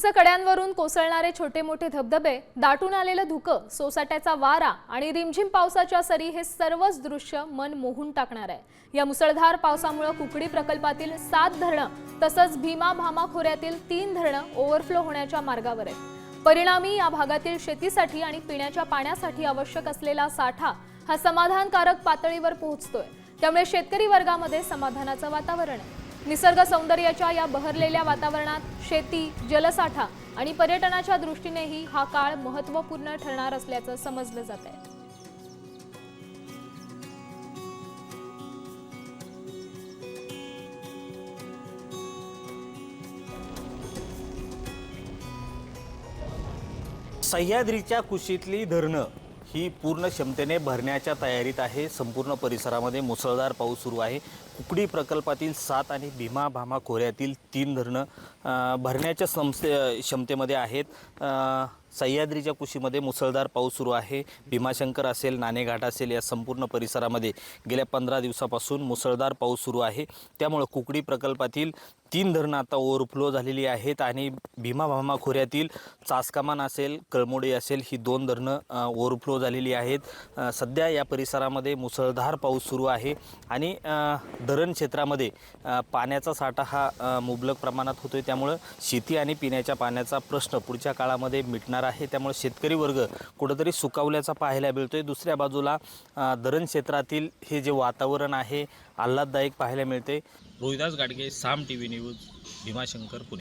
उंच कड्यांवरून कोसळणारे छोटे मोठे धबधबे दाटून आलेलं धुकं सोसाट्याचा वारा आणि रिमझिम पावसाच्या सरी हे सर्वच दृश्य मन मोहून टाकणार आहे. या मुसळधार पावसामुळे कुकडी प्रकल्पातील सात धरणं तसंच भीमा भामा खोऱ्यातील तीन धरणं ओव्हरफ्लो होण्याच्या मार्गावर आहेत. परिणामी या भागातील शेतीसाठी आणि पिण्याच्या पाण्यासाठी आवश्यक असलेला साठा हा समाधानकारक पातळीवर पोहोचतोय. त्यामुळे शेतकरी वर्गामध्ये समाधानाचं वातावरण आहे. निसर्ग सौंदर्याच्या या बहरलेल्या वातावरणात शेती जलसाठा आणि पर्यटनाच्या दृष्टीनेही हा काळ महत्त्वपूर्ण ठरणार असल्याचं समजलं जात आहे. सह्याद्रीच्या कुशीतली धरणं. ही पूर्ण क्षमतेने भरण्याच्या तयारीत आहे. संपूर्ण परिसरामध्ये मुसळधार पाऊस सुरू आहे. कुकडी प्रकल्पातील सात आणि भीमा भामा खोऱ्यातील तीन धरणं भरण्याच्या संस्थे क्षमतेमध्ये आहेत. सह्याद्रीच्या कुशीमध्ये मुसळधार पाऊस सुरू आहे. भीमाशंकर असेल नाणेघाट असेल या संपूर्ण परिसरामध्ये गेल्या पंधरा दिवसापासून मुसळधार पाऊस सुरू आहे. त्यामुळं कुकडी प्रकल्पातील तीन धरणं आता ओव्हरफ्लो झालेली आहेत आणि भीमा भामा खोऱ्यातील चासकामान असेल कळमोडी असेल ही दोन धरणं ओव्हरफ्लो झालेली आहेत. सध्या या परिसरामध्ये मुसळधार पाऊस सुरू आहे आणि धरण क्षेत्रामध्ये पाण्याचा साठा हा मुबलक प्रमाणात होतो आहे त्यामुळं शेती आणि पिण्याच्या पाण्याचा प्रश्न पुढच्या काळामध्ये मिटणार आहे. त्यामुळे शेतकरी वर्ग कुठंतरी सुकावल्याचा पाहायला मिळतो आहे दुसऱ्या बाजूला धरण क्षेत्रातील हे जे वातावरण आहे आल्हाददायक पाहायला मिळते Rohidas Gadge Saam T V news Bhimashankar Pune.